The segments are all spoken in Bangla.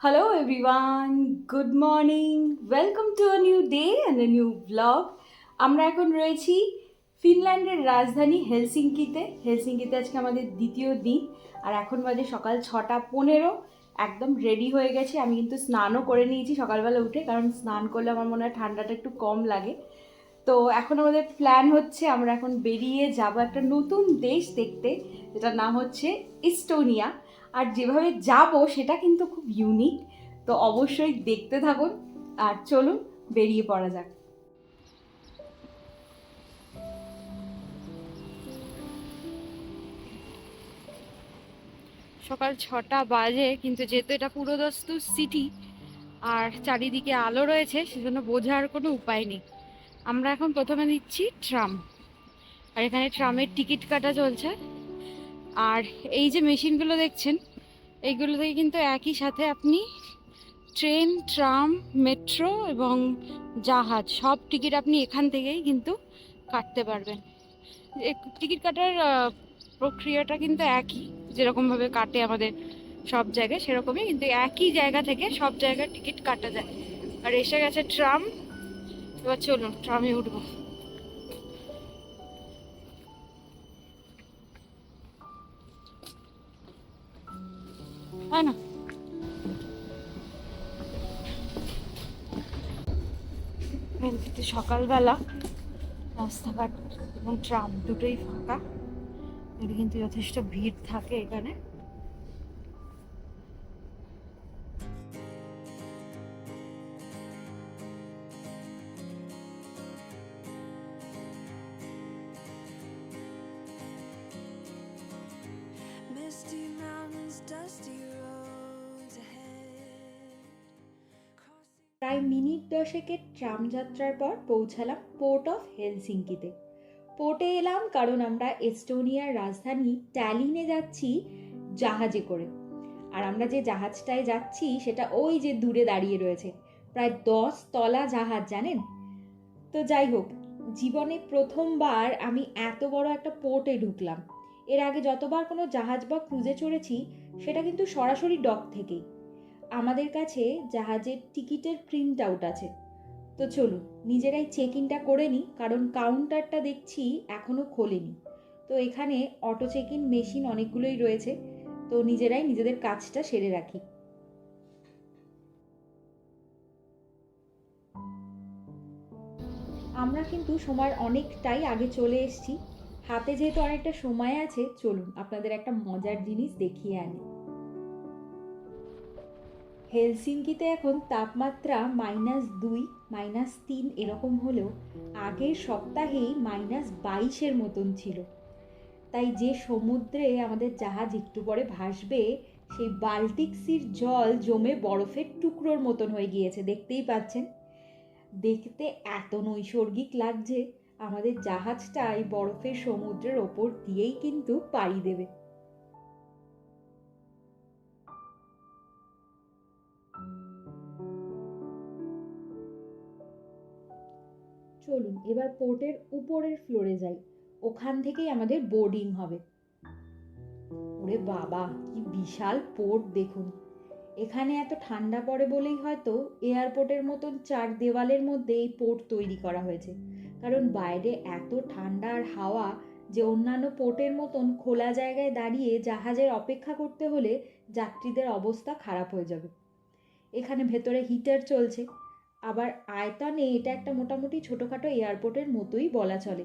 Hello everyone, good morning. Welcome to a new day and a new vlog. আমরা এখন রয়েছি ফিনল্যান্ডের রাজধানী হেলসিঙ্কিতে। হেলসিঙ্কিতে আজকে আমাদের দ্বিতীয় দিন। আর এখন বাজে সকাল ছটা পনেরো। একদম রেডি হয়ে গেছি। আমি কিন্তু স্নানও করে নিয়েছি সকালবেলা উঠে কারণ স্নান করলে আমার মনে হয় ঠান্ডাটা একটু কম লাগে। তো এখন আমাদের প্ল্যান হচ্ছে আমরা এখন বেরিয়ে যাব একটা নতুন দেশ দেখতে যেটার নাম হচ্ছে ইস্টোনিয়া আর যেভাবে যাব সেটা কিন্তু খুব ইউনিক তো অবশ্যই দেখতে থাকুন। আর চলুন, বেরিয়ে পড়া যাক। সকাল ছটা বাজে, কিন্তু যেহেতু এটা পুরোদস্তু সিটি আর চারিদিকে আলো রয়েছে, সেজন্য বোঝার কোনো উপায় নেই। আমরা এখন প্রথমে নিচ্ছি ট্রাম আর এখানে ট্রামের টিকিট কাটা চলছে। আর এই যে মেশিনগুলো দেখছেন, এইগুলো থেকে কিন্তু একই সাথে আপনি ট্রেন, ট্রাম, মেট্রো এবং জাহাজ সব টিকিট আপনি এখান থেকেই কিন্তু কাটতে পারবেন। টিকিট কাটার প্রক্রিয়াটা কিন্তু একই, যেরকমভাবে কাটে আমাদের সব জায়গায় সেরকমই, কিন্তু একই জায়গা থেকে সব জায়গার টিকিট কাটা যায়। আর এসে গেছে ট্রাম, এবার চলুন, ট্রামে উঠবো। না? এমনিতে সকালবেলা রাস্তাঘাট এবং ট্রাম দুটোই ফাঁকা। কিন্তু যথেষ্ট ভিড় থাকে এখানে। Dusty প্রায় মিনিট দশেকের ট্রাম যাত্রার পর পৌঁছালাম পোর্ট অফ হেলসিঙ্কিতে পোর্টে এলাম কারণ আমরা এস্টোনিয়ার রাজধানী ট্যালিনে যাচ্ছি জাহাজে করে। আর আমরা যে জাহাজটায় যাচ্ছি সেটা ওই যে দূরে দাঁড়িয়ে রয়েছে। প্রায় দশ তলা জাহাজ, জানেন? তো যাই হোক, জীবনে প্রথমবার আমি এত বড় একটা পোর্টে ঢুকলাম। এর আগে যতবার কোনো জাহাজ বা ক্রুজে চড়েছি, সেটা কিন্তু সরাসরি ডক থেকেই। আমাদের কাছে জাহাজের টিকিটের প্রিন্ট আউট আছে। তো চলুন, নিজেরাই চেক ইনটা করে নিই, কারণ কাউন্টারটা দেখছি এখনও খোলেনি। তো এখানে অটো চেক ইন মেশিন অনেকগুলোই রয়েছে, তো নিজেরাই নিজেদের কাজটা সেরে রাখি। আমরা কিন্তু সময়ের অনেকটাই আগে চলে এসেছি। হাতে যেহেতু অনেকটা সময় আছে, চলুন আপনাদের একটা মজার জিনিস দেখিয়ে আনি। হেলসিঙ্কিতে এখন তাপমাত্রা মাইনাস দুই, মাইনাস তিন এরকম হলেও আগের সপ্তাহেই মাইনাস বাইশের মতন ছিল। তাই যে সমুদ্রে আমাদের জাহাজ একটু পরে ভাসবে, সেই বাল্টিক সির জল জমে বরফের টুকরোর মতন হয়ে গিয়েছে, দেখতেই পাচ্ছেন? দেখতে এত নৈসর্গিক লাগছে, আমাদের জাহাজটা এই বরফের সমুদ্রের ওপর দিয়েই কিন্তু পাড়ি দেবে। চলুন, এবার পোর্টের উপরের ফ্লোরে যাই। ওখান থেকেই আমাদের বোর্ডিং হবে। ওরে বাবা, কি বিশাল পোর্ট দেখুন। এখানে এত ঠান্ডা পড়ে বলেই হয়তো এয়ারপোর্টের মতন চার দেওয়ালের মধ্যে এই পোর্ট তৈরি করা হয়েছে। কারণ বাইরে এত ঠান্ডা আর হাওয়া যে অন্যান্য পোর্টের মতন খোলা জায়গায় দাঁড়িয়ে জাহাজের অপেক্ষা করতে হলে যাত্রীদের অবস্থা খারাপ হয়ে যাবে। এখানে ভেতরে হিটার চলছে। আবার আয়তনে এটা একটা মোটামুটি ছোটোখাটো এয়ারপোর্টের মতোই বলা চলে।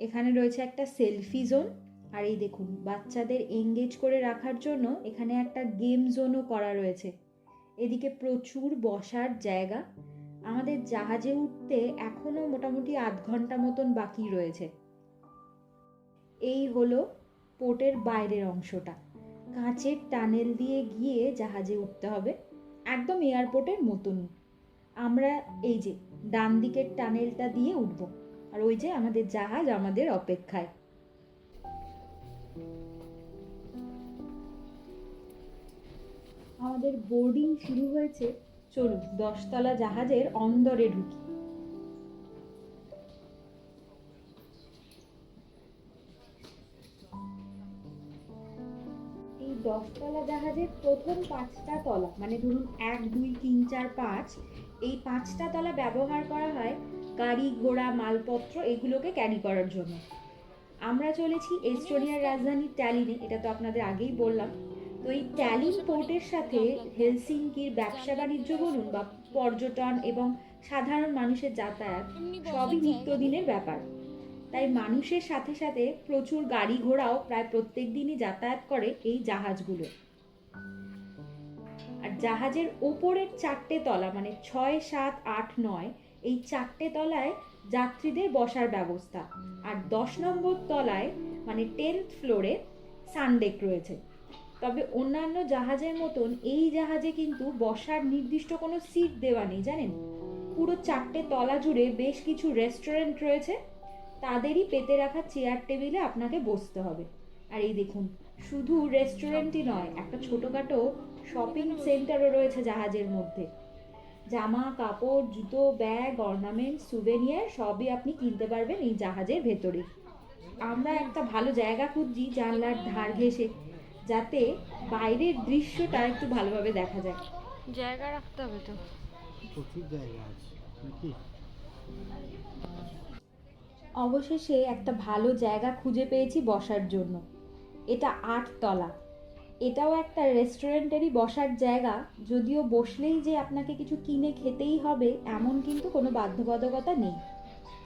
এখানে রয়েছে একটা সেলফি জোন, আর এই দেখুন, বাচ্চাদের এঙ্গেজ করে রাখার জন্য এখানে একটা গেম জোনও করা রয়েছে। এদিকে প্রচুর বসার জায়গা। আমাদের জাহাজে উঠতে এখনও মোটামুটি আধ ঘণ্টা মতন বাকি রয়েছে। এই হলো পোর্টের বাইরের অংশটা। কাঁচের টানেল দিয়ে গিয়ে জাহাজে উঠতে হবে। একদম এয়ারপোর্টের মতনই। আমরা এই যে ডান দিকের টানেলটা দিয়ে উঠবো আর ওই যে আমাদের জাহাজ আমাদের অপেক্ষায়। আমাদের বোর্ডিং শুরু হয়েছে। চলুন দশতলা জাহাজের অন্দরে ঢুকি। দশতলা জাহাজের প্রথম পাঁচটা তলা মানে ধরুন এক দুই তিন চার পাঁচ এই পাঁচটা তলা ব্যবহার করা হয় গাড়ি ঘোড়া মালপত্র এগুলোকে ক্যারি করার জন্য। আমরা চলেছি এস্টোনিয়ার রাজধানী ট্যালিনে এটা তো আপনাদের আগেই বললাম। তো এই ট্যালিন পোর্টের সাথে হেলসিঙ্কির ব্যবসা বাণিজ্য বলুন বা পর্যটন এবং সাধারণ মানুষের যাতায়াত সবই নিত্যদিনের ব্যাপার। তাই মানুষের সাথে সাথে প্রচুর গাড়ি ঘোড়াও প্রায় প্রত্যেক দিনই যাতায়াত করে এই জাহাজগুলো। আর জাহাজের ওপরের চারটে তলা মানে ছয়, সাত, আট, নয়, এই চারটে তলায় যাত্রীদের বসার ব্যবস্থা। আর দশ নম্বর তলায় মানে টেন্থ ফ্লোরে সানডেক রয়েছে। তবে অন্যান্য জাহাজের মতন এই জাহাজে কিন্তু বসার নির্দিষ্ট কোনো সিট দেওয়া নেই, জানেন? পুরো চারটে তলা জুড়ে বেশ কিছু রেস্টুরেন্ট রয়েছে। তাদেরই পেতে রাখা চেয়ার টেবিলে আপনাকে বসতে হবে। আর এই দেখুন শুধু রেস্টুরেন্টই নয় একটা ছোটোখাটো শপিং সেন্টারও রয়েছে জাহাজের মধ্যে। জামা কাপড় জুতো ব্যাগ অর্নামেন্ট সুভেনিয়ার সবই আপনি কিনতে পারবেন এই জাহাজের ভেতরে আমরা একটা ভালো জায়গা খুঁজছি জানলার ধার ঘেসে যাতে বাইরের দৃশ্যটা একটু ভালোভাবে দেখা যায়। জায়গা রাখতে হবে তো। প্রচুর জায়গা আছে নাকি? অবশেষে একটা ভালো জায়গা খুঁজে পেয়েছি বসার জন্য। এটা আট তলা এটাও একটা রেস্টুরেন্টেরই বসার জায়গা। যদিও বসলেই যে আপনাকে কিছু কিনে খেতেই হবে, এমন কিন্তু কোনো বাধ্যবাধকতা নেই।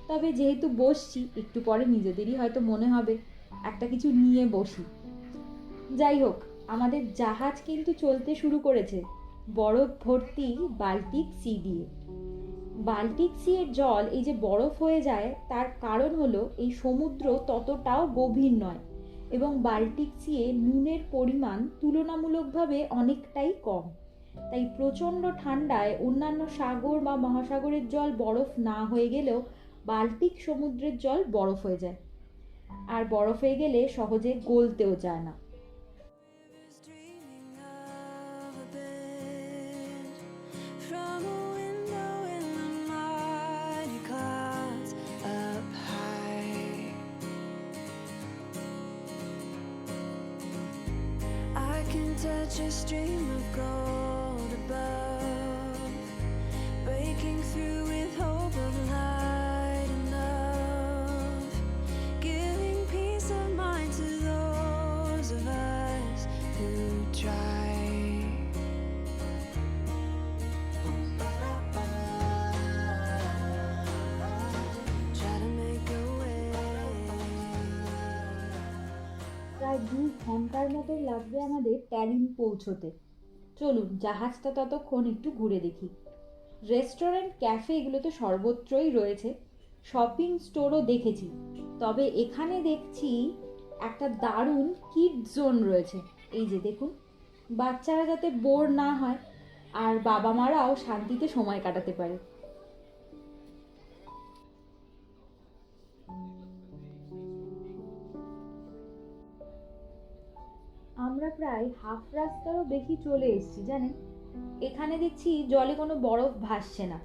তবে যেহেতু বসছি, একটু পরে নিজেদেরই হয়তো মনে হবে, একটা কিছু নিয়ে বসি। যাই হোক, আমাদের জাহাজ কিন্তু চলতে শুরু করেছে। বরফ ভর্তি বাল্টিক সি দিয়ে। বাল্টিক সি এর জল এই যে বরফ হয়ে যায়, তার কারণ হলো এই সমুদ্র ততটাও গভীর নয় এবং বাল্টিক সিয়ে নুনের পরিমাণ তুলনামূলকভাবে অনেকটাই কম। তাই প্রচণ্ড ঠান্ডায় অন্যান্য সাগর বা মহাসাগরের জল বরফ না হয়ে গেলেও বাল্টিক সমুদ্রের জল বরফ হয়ে যায়। আর বরফ হয়ে গেলে সহজে গলতেও চায় না। Touch a stream of gold প্রায় দুই ঘণ্টার মতন লাগবে আমাদের ট্যালিন পৌঁছোতে। চলুন, জাহাজটা ততক্ষণ একটু ঘুরে দেখি। রেস্টুরেন্ট, ক্যাফে এগুলো তো সর্বত্রই রয়েছে। শপিং স্টোরও দেখেছি। তবে এখানে দেখছি একটা দারুণ কিড জোন রয়েছে। এই যে দেখুন, বাচ্চারা যাতে বোর না হয় আর বাবা মারাও শান্তিতে সময় কাটাতে পারে। আমরা প্রায় হাফ রাস্তারও বেশি চলে এসেছি, জানেন? এখানে দেখছি জলে কোনো বরফ ভাসছে না।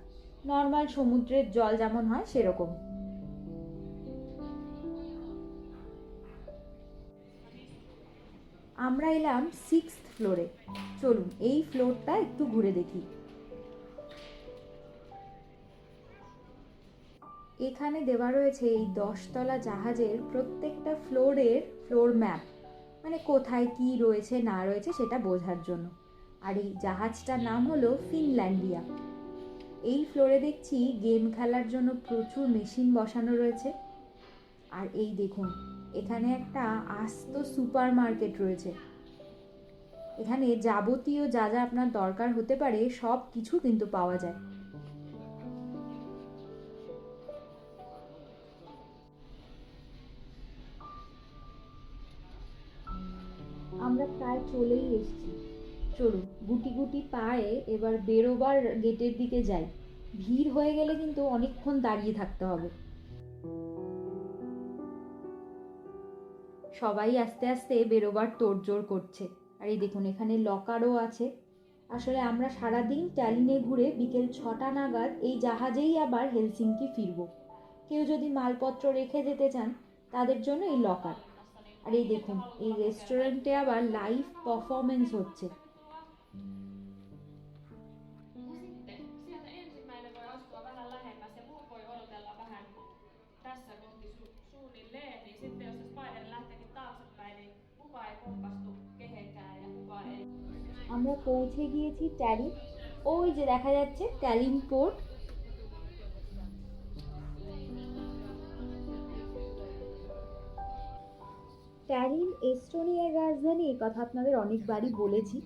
নর্মাল সমুদ্রের জল যেমন হয় সেরকম। আমরা এলাম সিক্স ফ্লোরে চলুন, এই ফ্লোরটা একটু ঘুরে দেখি। এখানে দেওয়া রয়েছে এই দশতলা জাহাজের প্রত্যেকটা ফ্লোরের ফ্লোর ম্যাপ মানে কোথায় কি রয়েছে, না রয়েছে সেটা বোঝার জন্য। আর এই জাহাজটার নাম হলো ফিনল্যান্ডিয়া। এই ফ্লোরে দেখছি গেম খেলার জন্য প্রচুর মেশিন বসানো রয়েছে। আর এই দেখুন, এখানে একটা আস্ত সুপার মার্কেট রয়েছে। এখানে যাবতীয় যা যা আপনার দরকার হতে পারে সব কিছু কিন্তু পাওয়া যায়। চলেই এসেছি। চলুন, গুটি গুটি পায়ে এবার বেরোবার গেটের দিকে যাই। ভিড় হয়ে গেলে কিন্তু অনেকক্ষণ দাঁড়িয়ে থাকতে হবে। সবাই আস্তে আস্তে বেরোবার তোড়জোড় করছে। আর এই দেখুন, এখানে লকারও আছে। আসলে আমরা সারাদিন ট্যালিনে ঘুরে বিকেল ছটা নাগাদ এই জাহাজেই আবার হেলসিঙ্কি ফিরবো। কেউ যদি মালপত্র রেখে যেতে চান, তাদের জন্য এই লকার। আর এই দেখুন, এই রেস্টুরেন্টে আবার লাইভ পারফরমেন্স হচ্ছে। আমরা পৌঁছে গিয়েছি ট্যালিন। ওই যে দেখা যাচ্ছে ট্যালিন কোর্ট ট্যালিন এস্টোনিয়ার রাজধানী, এই কথা আপনাদের অনেকবারই বলেছি।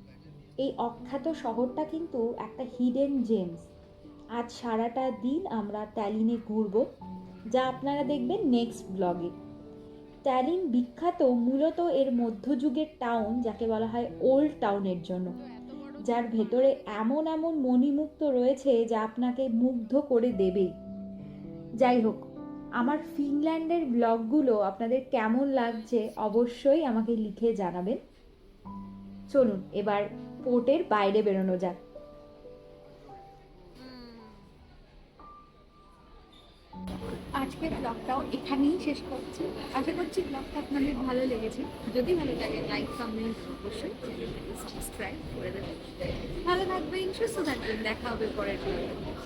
এই অখ্যাত শহরটা কিন্তু একটা হিডেন জেমস আজ সারাটা দিন আমরা ট্যালিনে ঘুরবো, যা আপনারা দেখবেন নেক্সট ব্লগে ট্যালিন বিখ্যাত মূলত এর মধ্যযুগের টাউন যাকে বলা হয় ওল্ড টাউনের জন্য। যার ভেতরে এমন এমন মণিমুক্ত রয়েছে যা আপনাকে মুগ্ধ করে দেবেই যাই হোক আমার ফিনল্যান্ডের ব্লগগুলো আপনাদের কেমন লাগছে অবশ্যই আমাকে লিখে জানাবেন। চলুন, এবার পোর্টের বাইরে বেরোনো যাক। আজকের ব্লগটাও এখানেই শেষ করছি। আশা করছি ব্লগটা আপনাদের ভালো লেগেছে। যদি ভালো লাগে লাইক কমেন্ট অবশ্যই সাবস্ক্রাইব করে দেবেন। ভালো থাকবেন, সুস্থ থাকবেন, দেখা হবে পরের ভিডিও